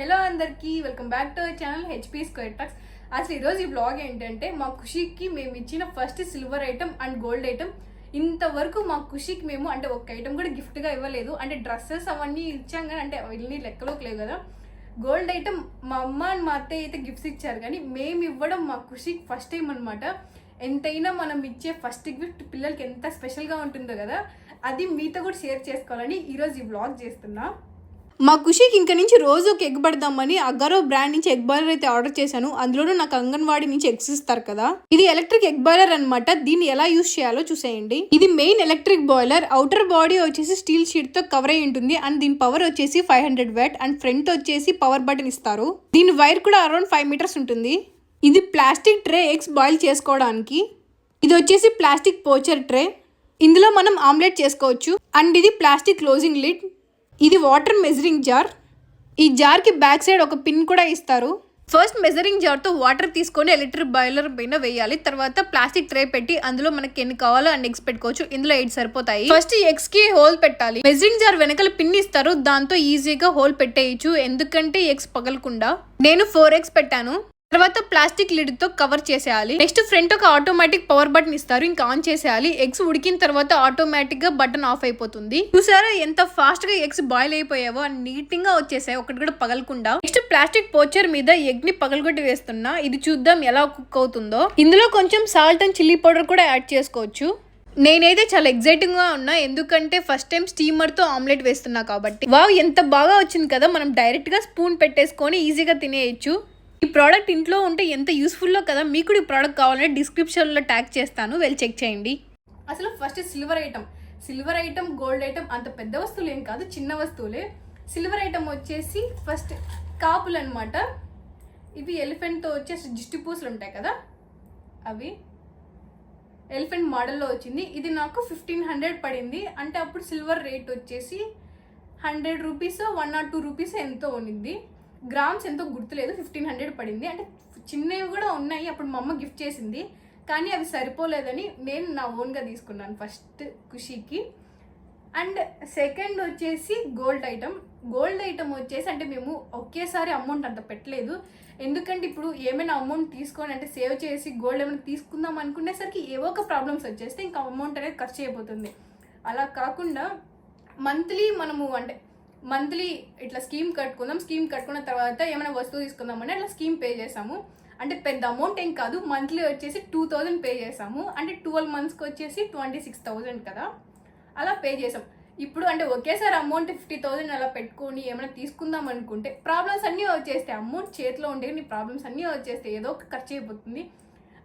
Hello అందరికీ welcome back to our channel HP square talks అసలు ఈరోజు ఈ బ్లాగ్ ఏంటంటే మా ఖుషికి మేము ఇచ్చిన first silver item and gold item ఇంతవరకు మా ఖుషికి మేము అంటే ఒక ఐటమ్ కూడా గిఫ్ట్గా ఇవ్వలేదు. అంటే డ్రెస్సెస్ అవన్నీ ఇచ్చాం కానీ అంటే అవన్నీ లెక్కలోకి లేవు కదా. గోల్డ్ ఐటమ్ మా అమ్మ అండ్ మా అత్తయ్య అయితే గిఫ్ట్స్ ఇచ్చారు కానీ మేము ఇవ్వడం మా ఖుషికి ఫస్ట్ టైం అనమాట ఎంతైనా మనం ఇచ్చే ఫస్ట్ గిఫ్ట్ పిల్లలకి ఎంత స్పెషల్గా ఉంటుందో కదా. అది మీతో కూడా షేర్ చేసుకోవాలని ఈరోజు ఈ బ్లాగ్ చేస్తున్నాను మా ఖుషికి ఇంక నుంచి రోజు ఒక ఎగ్ పడదామని అగ్గారో బ్రాండ్ నుంచి ఎగ్ బాయిలర్ అయితే ఆర్డర్ చేశాను. అందులోనూ నాకు అంగన్వాడీ నుంచి ఎగ్స్ ఇస్తారు కదా. ఇది ఎలక్ట్రిక్ ఎగ్ బాయిలర్ అనమాట దీన్ని ఎలా యూస్ చేయాలో చూసేయండి. ఇది main electric boiler. Outer body వచ్చేసి స్టీల్ షీట్తో కవర్ అయి ఉంటుంది. అండ్ దీని పవర్ వచ్చేసి five hundred watt and front వచ్చేసి పవర్ బటన్ ఇస్తారు. దీని వైర్ కూడా అరౌండ్ ఫైవ్ మీటర్స్ ఉంటుంది. ఇది ప్లాస్టిక్ ట్రే ఎగ్స్ బాయిల్ చేసుకోవడానికి. ఇది వచ్చేసి ప్లాస్టిక్ పోచర్ ట్రే. ఇందులో మనం ఆమ్లెట్ చేసుకోవచ్చు. అండ్ ఇది ప్లాస్టిక్ క్లోజింగ్ లిడ్. ఇది వాటర్ మెజరింగ్ జార్. ఈ జార్కి బ్యాక్ సైడ్ ఒక పిన్ కూడా ఇస్తారు. ఫస్ట్ మెజరింగ్ జార్తో వాటర్ తీసుకొని ఎలక్ట్రిక్ బాయిలర్ పైన వేయాలి. తర్వాత ప్లాస్టిక్ ట్రే పెట్టి అందులో మనకి ఎన్ని కావాలో అన్ని ఎగ్స్ పెట్టుకోవచ్చు. ఇందులో ఎయిట్ సరిపోతాయి. ఫస్ట్ ఎగ్స్కి హోల్ పెట్టాలి. మెజరింగ్ జార్ వెనకాల పిన్ ఇస్తారు. దాంతో ఈజీగా హోల్ పెట్టేయచ్చు. ఎందుకంటే ఎగ్స్ పగలకుండా. నేను ఫోర్ ఎగ్స్ పెట్టాను. తర్వాత ప్లాస్టిక్ లిడ్తో కవర్ చేసేయాలి. నెక్స్ట్ ఫ్రంట్ ఒక ఆటోమేటిక్ పవర్ బటన్ ఇస్తారు. ఇంకా ఆన్ చేసేయాలి. ఎగ్స్ ఉడికిన తర్వాత ఆటోమేటిక్గా బటన్ ఆఫ్ అయిపోతుంది. చూసారా ఎంత ఫాస్ట్గా ఎగ్స్ బాయిల్ అయిపోయావో? నీట్గా వచ్చేసాయి. ఒకటి కూడా పగలకుండా. నెక్స్ట్ ప్లాస్టిక్ పోచర్ మీద ఎగ్ని పగలగొట్టి వేస్తున్నా. ఇది చూద్దాం ఎలా కుక్ అవుతుందో. ఇందులో కొంచెం సాల్ట్ అండ్ చిల్లీ పౌడర్ కూడా యాడ్ చేసుకోవచ్చు. నేనైతే చాలా ఎగ్జైటింగ్గా ఉన్నా. ఎందుకంటే ఫస్ట్ టైం స్టీమర్తో ఆమ్లెట్ వేస్తున్నా కాబట్టి. వావ్ ఎంత బాగా వచ్చింది కదా. మనం డైరెక్ట్గా స్పూన్ పెట్టేసుకొని ఈజీగా తినేయచ్చు. ఈ ప్రోడక్ట్ ఇంట్లో ఉంటే ఎంత యూస్ఫుల్లో కదా మీకు కూడా ఈ ప్రోడక్ట్ కావాలంటే డిస్క్రిప్షన్లో ట్యాగ్ చేస్తాను. వెళ్ళి చెక్ చేయండి. అసలు first silver item silver item gold item అంత పెద్ద వస్తువులు ఏం కాదు చిన్న వస్తువులే. సిల్వర్ ఐటమ్ వచ్చేసి ఫస్ట్ కాపులు అనమాట ఇవి ఎలిఫెంట్తో వచ్చేసి దిష్టి పూసలు ఉంటాయి కదా అవి. ఎలిఫెంట్ మోడల్లో వచ్చింది. ఇది నాకు ఫిఫ్టీన్ హండ్రెడ్ పడింది. అంటే అప్పుడు సిల్వర్ రేట్ వచ్చేసి hundred rupees one not two rupees ఎంతో ఉన్నింది. గ్రామ్స్ ఎంతో గుర్తులేదు ఫిఫ్టీన్ హండ్రెడ్ పడింది. అంటే చిన్నవి కూడా ఉన్నాయి అప్పుడు మా అమ్మ గిఫ్ట్ చేసింది. కానీ అవి సరిపోలేదని నేను నా ఓన్గా తీసుకున్నాను ఫస్ట్ ఖుషీకి అండ్ సెకండ్ వచ్చేసి గోల్డ్ ఐటమ్ గోల్డ్ ఐటమ్ వచ్చేసి అంటే మేము ఒకేసారి అమౌంట్ అంత పెట్టలేదు. ఎందుకంటే ఇప్పుడు ఏమైనా అమౌంట్ తీసుకొని అంటే సేవ్ చేసి గోల్డ్ ఏమైనా తీసుకుందాం అనుకునేసరికి ఏవో ఒక ప్రాబ్లమ్స్ వచ్చేస్తే ఇంకా అమౌంట్ అనేది ఖర్చు అయిపోతుంది. అలా కాకుండా మంత్లీ మనము అంటే మంత్లీ ఇట్లా స్కీమ్ కట్టుకుందాం స్కీమ్ కట్టుకున్న తర్వాత ఏమైనా వస్తువు తీసుకుందామని అట్లా స్కీమ్ పే చేసాము అంటే పెద్ద అమౌంట్ ఏం కాదు మంత్లీ వచ్చేసి టూ థౌజండ్ పే చేసాము అంటే ట్వెల్వ్ మంత్స్కి వచ్చేసి ట్వంటీ సిక్స్ థౌజండ్ కదా. అలా పే చేసాం ఇప్పుడు అంటే ఒకేసారి అమౌంట్ ఫిఫ్టీ థౌసండ్ అలా పెట్టుకొని ఏమైనా తీసుకుందాం అనుకుంటే ప్రాబ్లమ్స్ అన్నీ వచ్చేస్తాయి. అమౌంట్ చేతిలో ఉండే నీ ప్రాబ్లమ్స్ అన్నీ వచ్చేస్తాయి. ఏదో ఒక ఖర్చు అయిపోతుంది.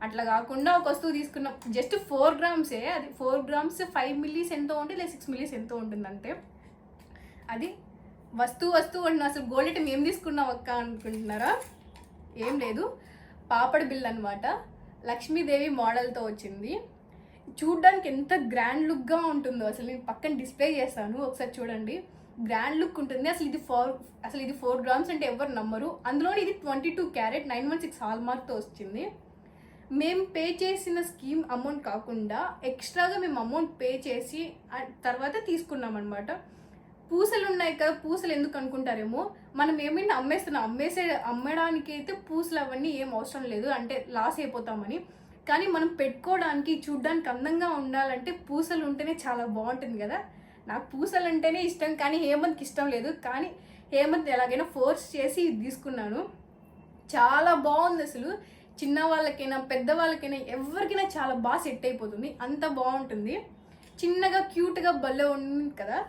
అట్లా కాకుండా ఒక వస్తువు తీసుకున్నాం. జస్ట్ ఫోర్ గ్రామ్సే అది ఫోర్ గ్రామ్స్ ఫైవ్ మిల్లీస్ ఎంతో ఉంటుంది లేదా సిక్స్ మిల్లీస్ ఎంతో ఉంటుంది అంతే అది వస్తువు వస్తువు అంటే అసలు గోల్డ్ ఐటమ్ ఏం తీసుకున్నావు అక్క అనుకుంటున్నారా? ఏం లేదు. పాపడ బిల్ అనమాట లక్ష్మీదేవి మోడల్తో వచ్చింది. చూడ్డానికి ఎంత గ్రాండ్ లుక్గా ఉంటుందో. అసలు నేను పక్కన డిస్ప్లే చేస్తాను. ఒకసారి చూడండి. గ్రాండ్ లుక్ ఉంటుంది. అసలు ఇది ఫోర్ అసలు ఇది ఫోర్ గ్రామ్స్ అంటే ఎవరు నమ్మరు. అందులో ఇది twenty two carat nine one six hall మార్క్తో వచ్చింది. మేము పే చేసిన స్కీమ్ అమౌంట్ కాకుండా ఎక్స్ట్రాగా మేము అమౌంట్ పే చేసి తర్వాత తీసుకున్నాం అనమాట పూసలు ఉన్నాయి కదా పూసలు ఎందుకు అనుకుంటారేమో? మనం ఏమైనా అమ్మేస్తున్నాం అమ్మేసే అమ్మడానికి అయితే పూసలు అవన్నీ ఏం అవసరం లేదు అంటే లాస్ అయిపోతామని. కానీ మనం పెట్టుకోవడానికి చూడ్డానికి అందంగా ఉండాలంటే పూసలు ఉంటేనే చాలా బాగుంటుంది కదా. నాకు పూసలు అంటేనే ఇష్టం కానీ హేమంత్కి ఇష్టం లేదు. కానీ హేమంత్ ఎలాగైనా ఫోర్స్ చేసి ఇది తీసుకున్నాను. చాలా బాగుంది అసలు. చిన్న వాళ్ళకైనా పెద్ద వాళ్ళకైనా ఎవరికైనా చాలా బాగా సెట్ అయిపోతుంది. అంత బాగుంటుంది. చిన్నగా క్యూట్గా భలే ఉంది కదా.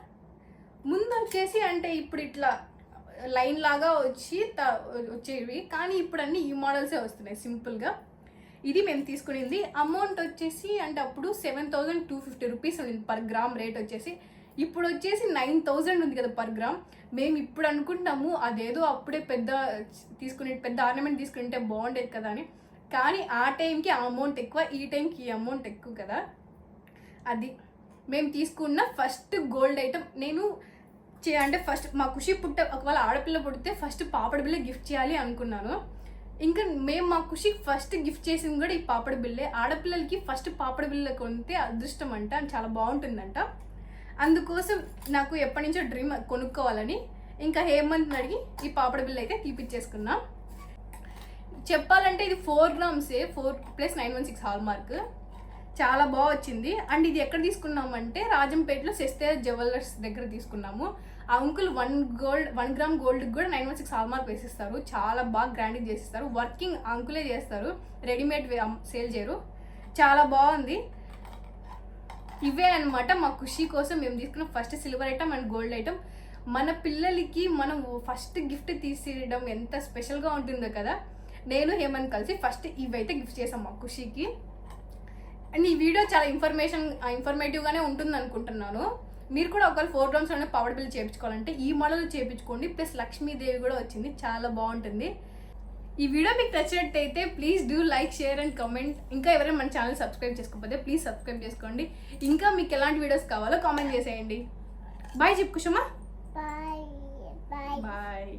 ముందు వచ్చేసి అంటే ఇప్పుడు ఇట్లా లైన్ లాగా వచ్చి త- వచ్చేవి. కానీ ఇప్పుడు అన్ని ఈ మోడల్సే వస్తున్నాయి సింపుల్గా. ఇది మేము తీసుకునింది. అమౌంట్ వచ్చేసి అంటే అప్పుడు seven thousand two fifty rupees ఉంది పర్ గ్రామ్ రేట్ వచ్చేసి. ఇప్పుడు వచ్చేసి నైన్ థౌజండ్ ఉంది కదా పర్ గ్రామ్. మేము ఇప్పుడు అనుకుంటాము అదేదో అప్పుడే పెద్ద తీసుకునే పెద్ద ఆర్నమెంట్ తీసుకుంటే బాగుండేది కదా అని. కానీ ఆ టైంకి ఆ అమౌంట్ ఎక్కువ ఈ టైంకి ఈ అమౌంట్ ఎక్కువ కదా. అది. మేము తీసుకున్న ఫస్ట్ గోల్డ్ ఐటమ్. నేను అంటే ఫస్ట్ మా ఖుషి పుట్ట ఒకవేళ ఆడపిల్ల పుడితే ఫస్ట్ పాపడి బిల్లే గిఫ్ట్ చేయాలి అనుకున్నాను. ఇంకా మేము మా ఖుషికి ఫస్ట్ గిఫ్ట్ చేసింది కూడా ఈ పాపడి బిల్లే ఆడపిల్లలకి ఫస్ట్ పాపడ బిల్ల కొంటే అదృష్టం అంట చాలా బాగుంటుందంట. అందుకోసం నాకు ఎప్పటి నుంచో డ్రీమ్ కొనుక్కోవాలని. ఇంకా హేమంత్ అడిగి ఈ పాపడ బిల్ అయితే తీపిచ్చేసుకున్నా. చెప్పాలంటే ఇది four గ్రామ్సే four plus nine one six hallmark చాలా బాగా వచ్చింది. అండ్ ఇది ఎక్కడ తీసుకున్నామంటే రాజంపేటలో సెస్తే జ్యువెలర్స్ దగ్గర తీసుకున్నాము. ఆ uncle one gold one gram గోల్డ్కి కూడా nine one six hallmark వేసిస్తారు. చాలా బాగా గ్రాండింగ్ చేసిస్తారు. వర్కింగ్ అంకులే చేస్తారు. రెడీమేడ్ సేల్ చేయరు. చాలా బాగుంది. ఇవే అన్నమాట మా ఖుషి కోసం మేము తీసుకున్న first silver item and gold item మన పిల్లలకి మనం ఫస్ట్ గిఫ్ట్ తీసేయడం ఎంత స్పెషల్గా ఉంటుందో కదా. నేను హేమంత్ కలిసి ఫస్ట్ ఇవైతే గిఫ్ట్ చేసాం మా ఖుషికి. అండ్ ఈ వీడియో చాలా ఇన్ఫర్మేషన్ ఇన్ఫర్మేటివ్గానే ఉంటుంది అనుకుంటున్నాను మీరు కూడా ఒకవేళ ఫోర్ గ్రామ్స్ అనే పవర్ బిల్ చేయించుకోవాలంటే ఈ మోడల్ చేయించుకోండి ప్లస్ లక్ష్మీదేవి కూడా వచ్చింది. చాలా బాగుంటుంది. ఈ వీడియో మీకు నచ్చినట్టయితే please do like share and comment ఇంకా ఎవరైనా మన ఛానల్ సబ్స్క్రైబ్ చేసుకోకపోతే ప్లీజ్ సబ్స్క్రైబ్ చేసుకోండి. ఇంకా మీకు ఎలాంటి వీడియోస్ కావాలో కామెంట్ చేసేయండి. బాయ్ చెప్పు కుషమా Bye. Bye. బాయ్